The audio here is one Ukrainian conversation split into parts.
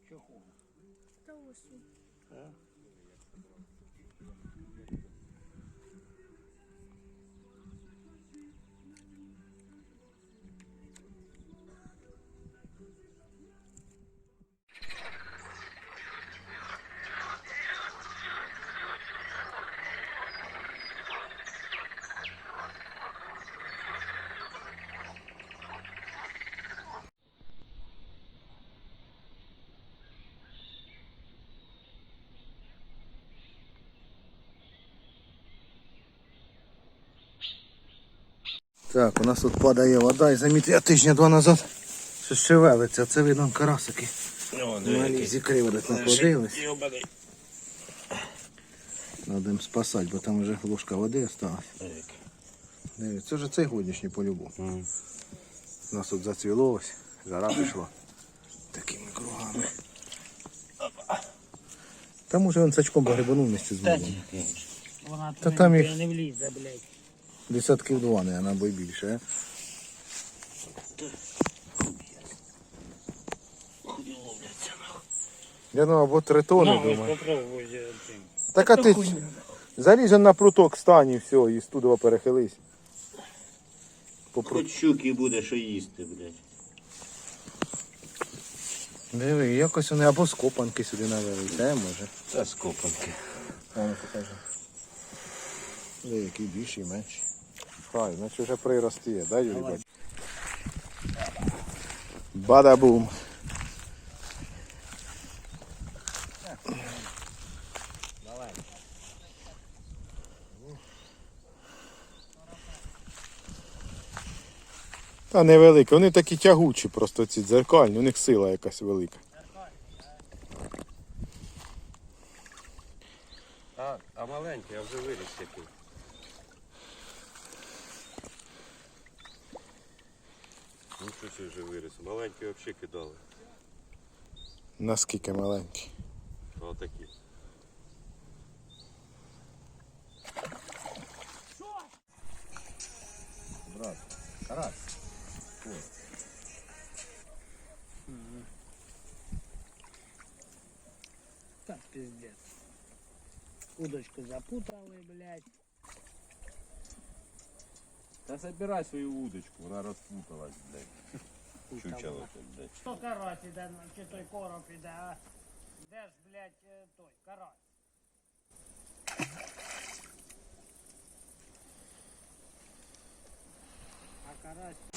попробуй. А де не є той чохол? Та Так, у нас тут падає вода і заміть, я тижня два назад щось шевелиться, це видно карасики. Ну, На лізі криводить наплодились. Надо їм спасати, бо там вже ложка води осталась. Дивіться, це вже цей годішній по-любому. У нас тут зацвіло ось, жара пішла. Такими кругами. Там уже він сачком погребанув місці з водою. Та там не- їх- не влізе, блядь. Десятків два, не, або й більше. Хуй ловляться, нахуй. Я думаю, або три тони, Ну, думаю. Так а ти залізь на пруток стань і все, і студово перехились. По прут- Хоч щуки буде, що їсти, блядь. Диви, якось вони або скопанки сюди навели, це може. Це скопанки. А ну покажи. Диви, який більший, менший. Хай, значить вже прирост да, Юрій Бать? Бада-бум. Та невеликі, вони такі тягучі, просто ці дзеркальні, у них сила якась велика. А, а маленький, а вже виріс який. Ну що це вже виріс? Маленький взагалі кидали. Наскільки маленькі. А отакі. Брат, карась. Так, пиздец. Удочку запутали, блядь. Та забирай свою удочку, вона розпуталась, блядь. Чучало це, блядь. Хто карась іде, чи той короб іде, а? Де ж, блядь, е, той, карась? А карась...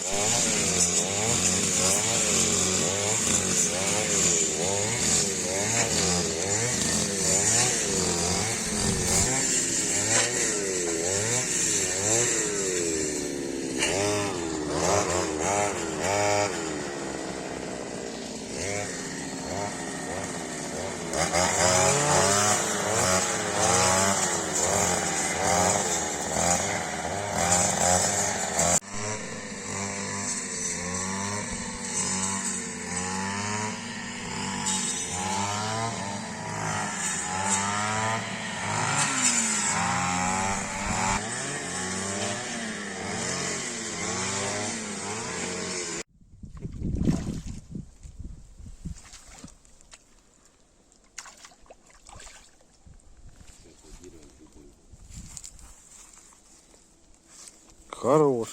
Хорош.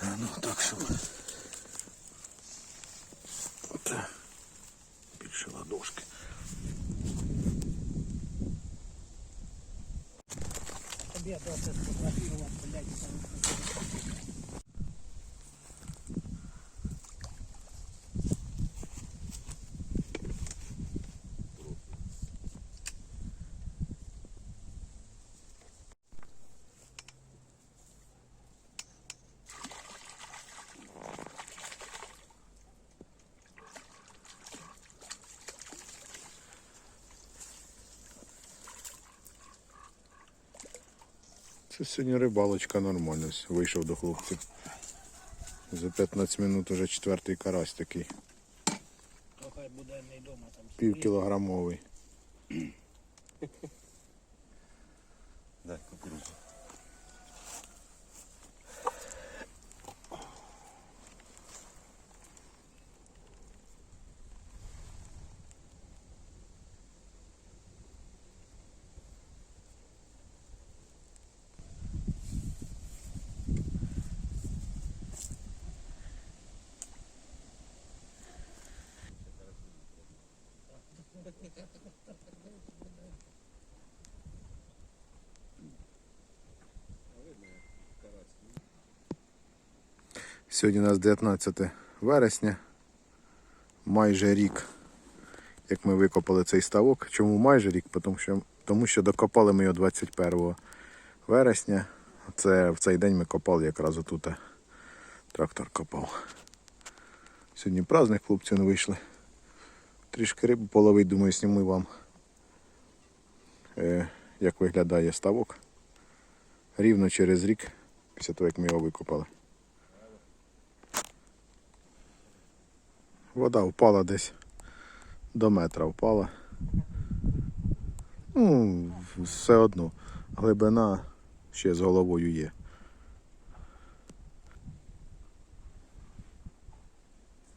А, ну так що. Оце. Більше ладошки. Тобі досить сфотографувати, блядь, там. Це сьогодні рибалочка нормальна. Вийшов до хлопців. За 15 минут уже четвертий карась такий. Півкілограмовий. Сьогодні у нас 19 вересня, майже рік, як ми викопали цей ставок. Чому майже рік? Тому що, тому що докопали ми його 21 вересня. Це в цей день ми копали якраз отут. Трактор копав. Сьогодні праздник, хлопці не вийшли. Трішки риби половить, думаю, зніму вам, е, як виглядає ставок. Рівно через рік, після того, як ми його викопали. Вода впала десь до метра впала. Ну, все одно. Глибина ще з головою є.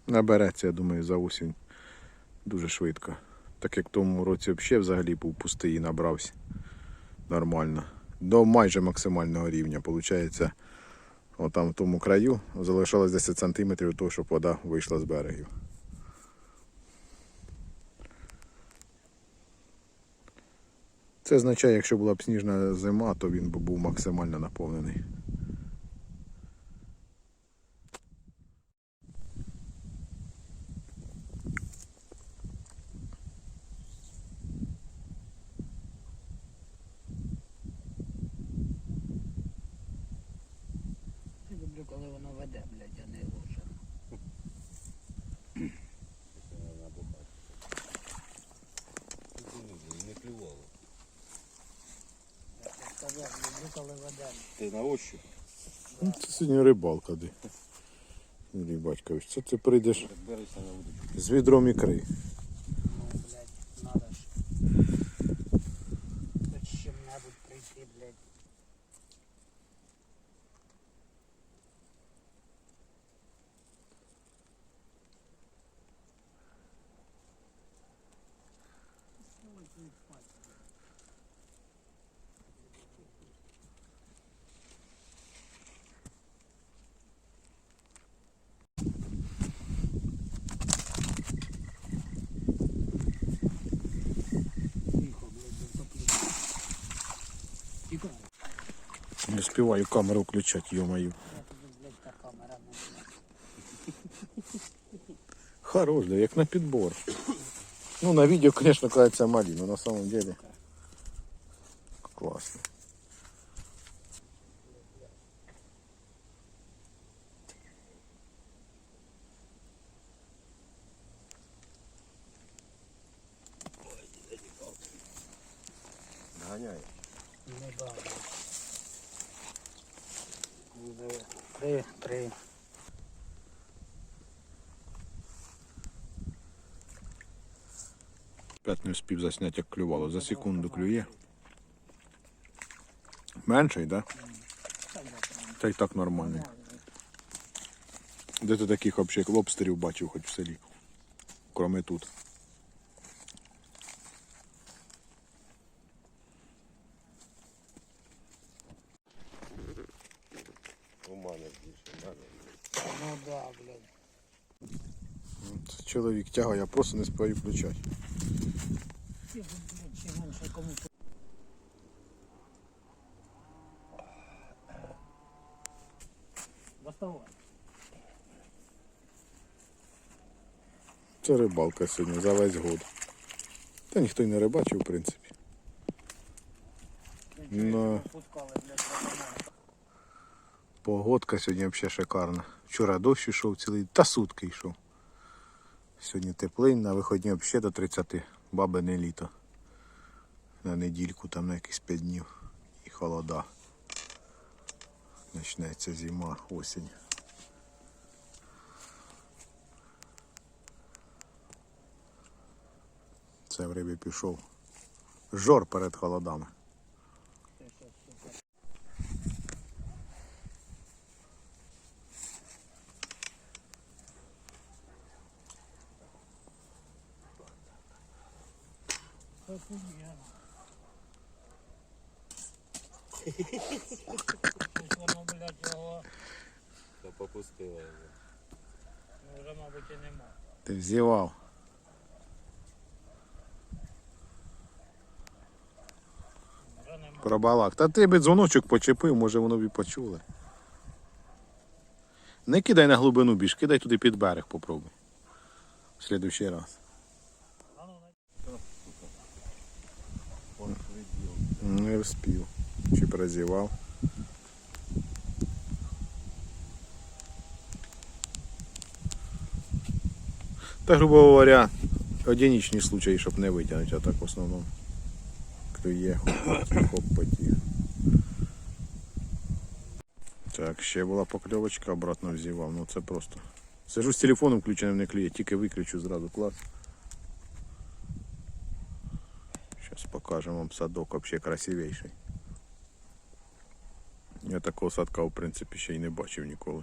Набереться, я думаю, за осінь дуже швидко. Так як в тому році взагалі, взагалі був пустий і набрався нормально. До майже максимального рівня. Получається, отам в тому краю залишалось 10 см того, щоб вода вийшла з берегів. Це означає, якщо була б сніжна зима, то він би був максимально наповнений. Я люблю, коли воно веде, блядь, а не ложе. Не клювало. Я люблю, коли веде. Ти на ощупь? Ну, Це сьогодні рибалка де. Юрій Батькович, це ти прийдеш Так на удочку. з відром ікри. Ну, блядь, надо ж. Хоч з чим-небудь прийти, блядь. Тихо, блядь, затоплю. Тихо. Не співаю камеру включати, йо-маю. Я тобі, блядь, та камера не буде. Хорош, да, як на підбор. Ну, на відео, звісно, кажеться малі, але на самом деле класно. Ганяє. Не бавлю. Ну, диви. Три, три. П'ять не встиг засняти, як клювало. За секунду клює. Менший, так? Да? Та й так нормальний. Де ти таких взагалі лобстерів бачив хоч в селі? Кроме тут. У мене більше, у мене. Ну да, блядь. Це чоловік тягає, я просто не спаю включати. Це рибалка сьогодні за весь год. Та ніхто й не рибачив, в принципі. Ну. Пускали, блядь. Погодка сьогодні взагалі шикарна. Вчора дощ йшов цілий, та сутки йшов. Сьогодні теплинь, на виходні взагалі до 30, баби не літо. На недільку там на якісь 5 днів і холода. Почнеться зима, осінь. Це в рибі пішов. Жор перед холодами. Воно, блядь, його Та попустила його. вже, мабуть, і нема. Ти взівав. Вже нема. Пробалак. Та ти би дзвоночок почепив, може воно б і почули. Не кидай на глибину більш, кидай туди під берег попробуй. В следующий раз. Не вспів. Чи прозівав. Та, грубо говоря, одиничні случаї, щоб не витягнути, а так в основному клює, хоп, хоп, потів. Так, ще була покльовочка, обратно взівав. Ну це просто. Сижу з телефоном включеним не клює, тільки виключу зразу клас. Зараз покажемо вам садок взагалі красивіший. Я такого садка в принципі ще й не бачив ніколи.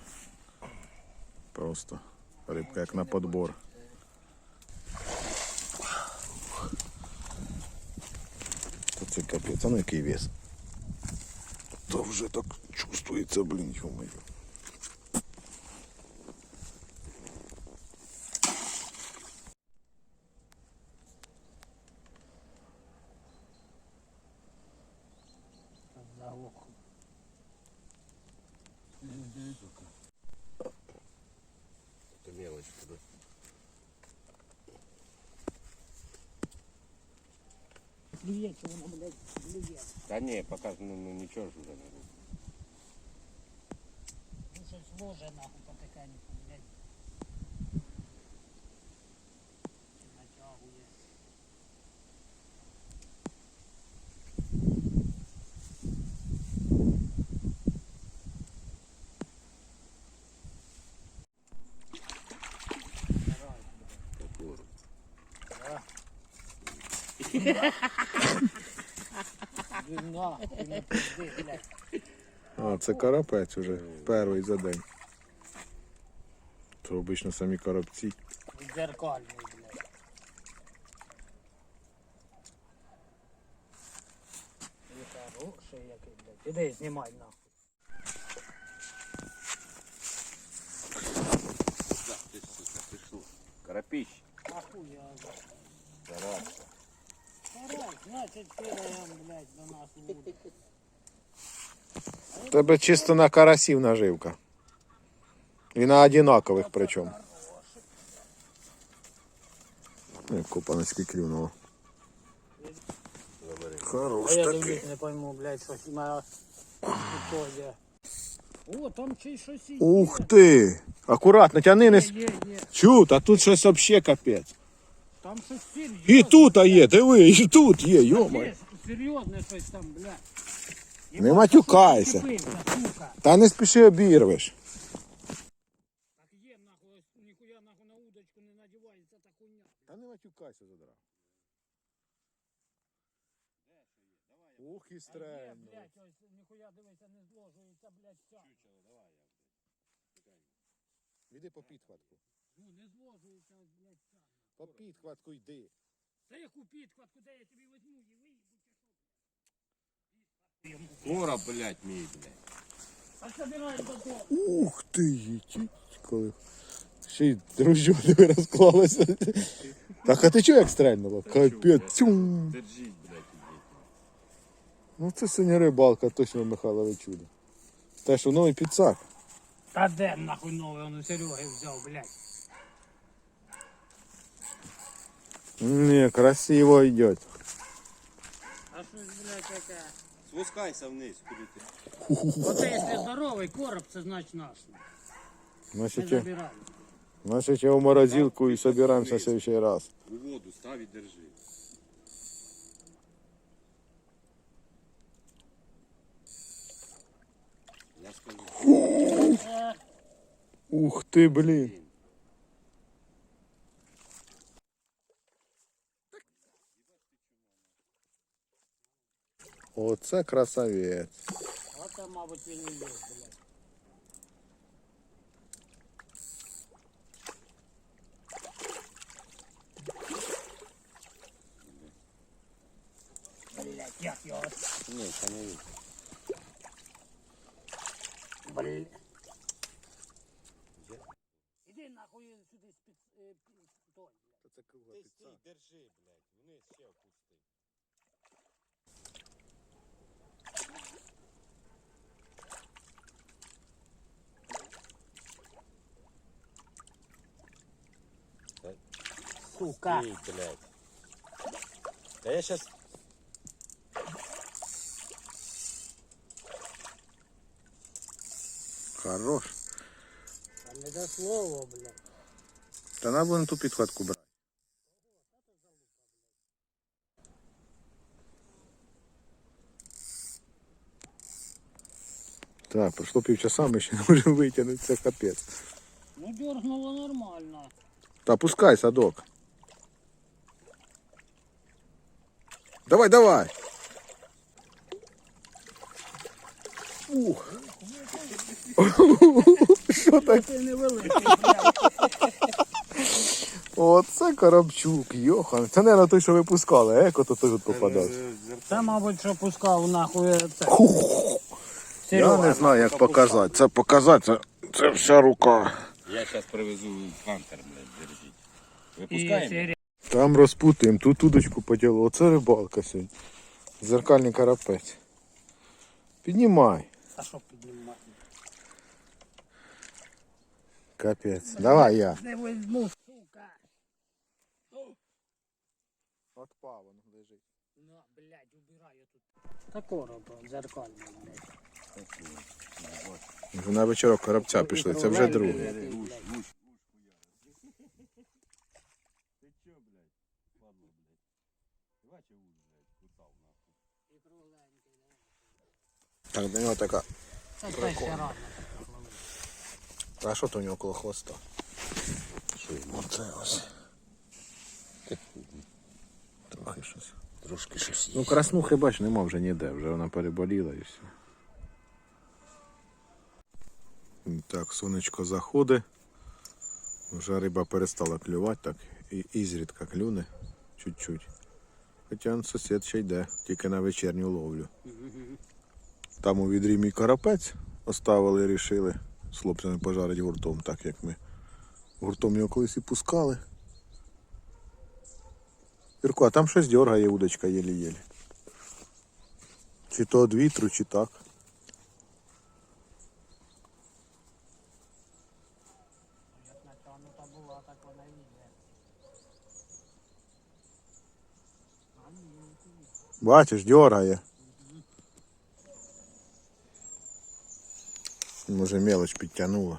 Просто рибка як на подбор. Та це капець, а ну який вес? Та вже так чувствується, блін, ё-моё. Да не, пока ну, ну ничего же уже не будет. Ну щось ложе нахуй потихеньку, блядь. Чи натягує. Він нахуй не пизди, блядь. А, це карапець уже перший за день. То обично самі коробці. Дзеркальний, блядь. Хороший який, блядь. Іди знімай нахуй. Ты, сука, ты шо? Карапищ. Нахуй я знаю. Тарас. Значить кидаємо, блядь, до нас. Тебе чисто на карасів наживка. І на одинакових причому. Як купаночки клюнуло. А Хорош я такий. дивлюсь, не пойму, блядь, щось у. О, там чи щось є. Ух ти! Акуратно, тяни не. с- Є, є. Чу, та тут щось взагалі капець. Там щось серйозне. І тут а є, диви, і тут є, йома. Серйозне щось там, блядь. Не матюкайся. Сука. Та не спіши обірвеш. Так є, нахуй, ось ніхуя нахуй на удочку не надівається та хуйня. Та не матюкайся задрав. Ух і А є, стрельно. блядь, ось ніхуя дивися, не зложується, блядь, ця. Іди по підхватку. Ну, не зложується, ось, блядь, ця. По підхватку йди. Та яку підхватку, де я тобі візьму і виїбу, чи що? Короб, блядь, мій, блядь. А собирай додому. Ух ти, їть, коли. Ще й дружжу не розклалося. Так, а ти чого як стрельнуло? Капець. Тюм. Держись, блядь, ідіть. Ну це синя рибалка, точно Михайлове чудо. Те, що новий підсак. Та де нахуй новий, он у Сереги взяв, блядь. Ні, красиво йде. А щось, блядь, таке. Спускайся вниз, куди ти. Оце якщо здоровий короб, це значить наш. Не Значить, я- значить я в морозилку і собираємося в следующий раз. У воду став і держи. Я Ух ти, блін. Оце красавець. Оце, мабуть, він і є, блядь. Блядь, як його? Ні, це не він. Блядь. Іди нахуй сюди з-під... е, під- той, блядь. Це кругла Ти стій, держи, блядь, вниз ще опусти. Сука. Ей, блядь. Да я сейчас... Хорош. А не до слова, блядь. Та треба на ту підхватку брати. Так, пройшло півчаса, ми ще не можемо витягнути, це капець. Ну дергнуло нормально. Та пускай, садок. Давай, давай. Ух. Що так? Оце Коробчук, йохан. Це, не той, що випускали, еко то тут попадав. Це, мабуть, що пускав нахуй це. Я не знаю, як показати. Це показати, це, це вся рука. Я сейчас привезу пантер, блядь, держіть. Випускаємо? Там розпутуємо, тут удочку поділо. Оце рибалка сьогодні. Зеркальний карапець. Піднімай. А що піднімати? Капець. Давай я. Не візьму, сука. Отпав він лежить. На, блядь, убираю тут. Та короб дзеркальний, блядь. Вже на вечірок коробця пішли, це вже другий. Уж, уж, уж, Ти чо, блядь? Ладно, блядь. Давай уж, блядь, кусав нахуй. Так, до нього така. Це ще рано. А що то у нього коло хвоста? Оце ось. Трохи щось. Трошки щось Ну, краснухи, бач, нема вже ніде, вже вона переболіла і все. Так, сонечко заходить. Вже риба перестала клювати, так, і ізрідка клюне чуть-чуть. Хоча он сусід ще йде, тільки на вечірню ловлю. Там у відрі мій карапець оставили, рішили з хлопцями пожарити гуртом, так як ми гуртом його колись і пускали. Юрко, а там щось дергає удочка єлі-єлі. Чи то від вітру, чи так. Як натягнута була, так вона і йде. А ні, Бачиш, дергає. Може мелоч підтягнула.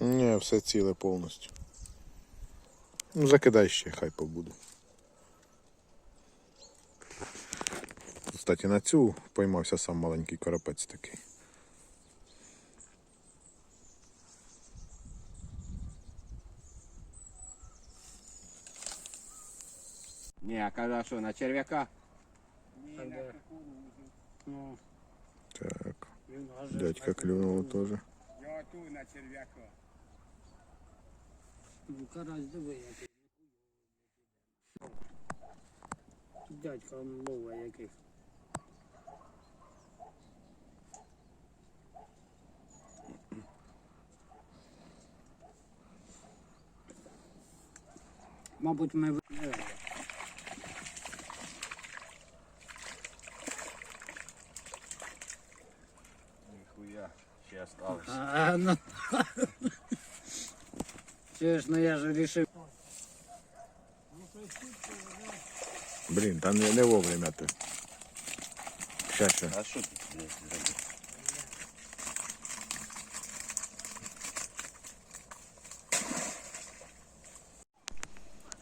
Ні, все ціле повністю. Ну, закидай ще, хай побуде. Кстати, на цю поймався сам маленький карапець такий. Ні, а що на черв'яка? а де? Ну, Так, аже дядька клюнуло теж. Я ту на черв'яка. Ну, карась диви, який. Дядька мова який. Мабуть, ми Чуєш, ну я ж рішив. Блін, та не, не вовремя ти. Ща, ща. А що тут, блядь, зробити?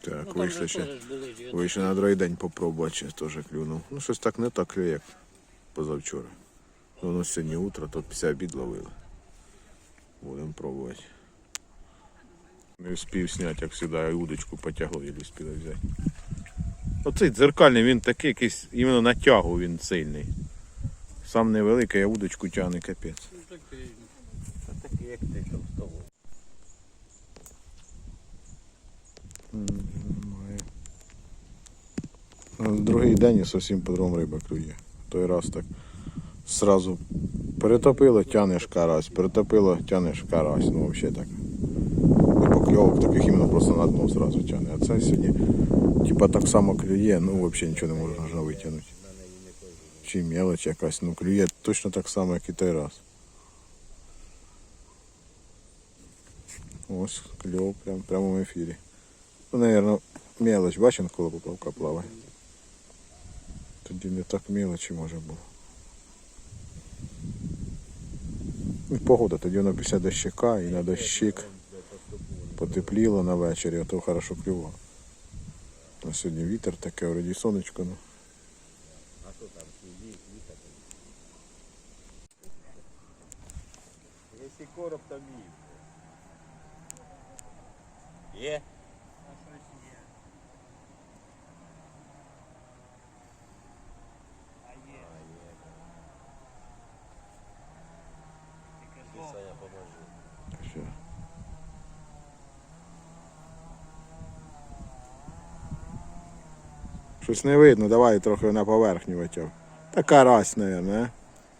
Так, Ну, там вийшли же ще. теж були ж Вийшли на другий день попробувати, чи теж клюнув. Ну щось так не так клює, як позавчора. Воно сьогодні утро, то після обід ловили. Будемо пробувати. Не встиг зняти, як завжди, я удочку потягло і встиг взяти. Оцей дзеркальний, він такий якийсь, іменно на тягу він сильний. Сам невеликий, а удочку тягне капець. Ну, такий. Такий, як ти там з того. Другий день і зовсім по-другому риба клює. Той раз так сразу перетопило, тянеш карась, перетопило, тянеш карась. Ну взагалі так. І покльовок таких іменно просто на дно зразу тягне. А це сьогодні типа так само клює, ну взагалі нічого не можна витягнути. Чи мелоч якась, ну клює точно так само, як і той раз. Ось кльов прям, в прямому ефірі. Ну, наверное, мелоч, бачиш, коли поплавка плаває. Тоді не так мелочі може було. Ну, Погода, тоді воно після дощика і на дощик Потепліло на вечері, а то хорошо клювало. А сьогодні вітер таке, вроді сонечко. Ну. Якщо короб, то мій. Є? Щось не видно, давай трохи на поверхню витяг. Та карась, мабуть, а?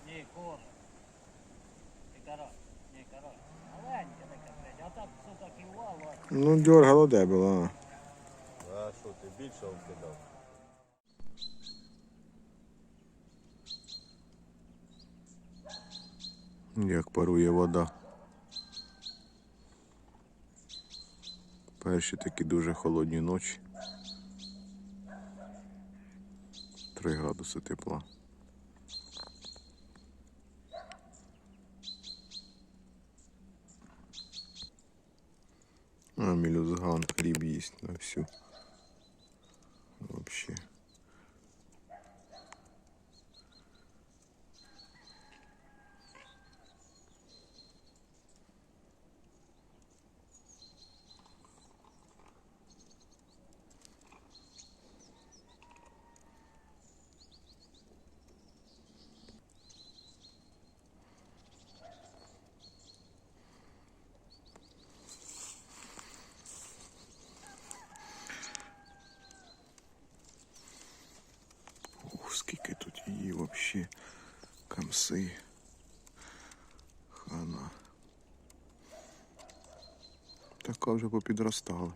Ні, кор. Не карась. Ні, карась. Маленька така, блядь, а так все так і вало. Ну, дергало де було. а. А що ти більше он? Як парує вода. Перші такі дуже холодні ночі. 3 градуси тепла. А мілюзган хліб їсть на всю. Вообще. Ух, скільки тут її вообще. Камси. Хана. Така вже попідростала.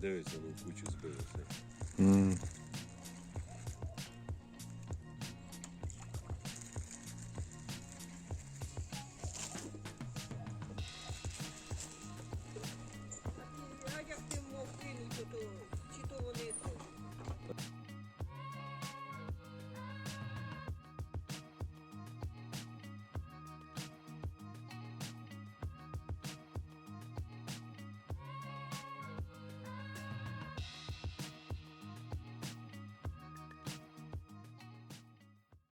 Дивиться, ви в кучу збилося. М.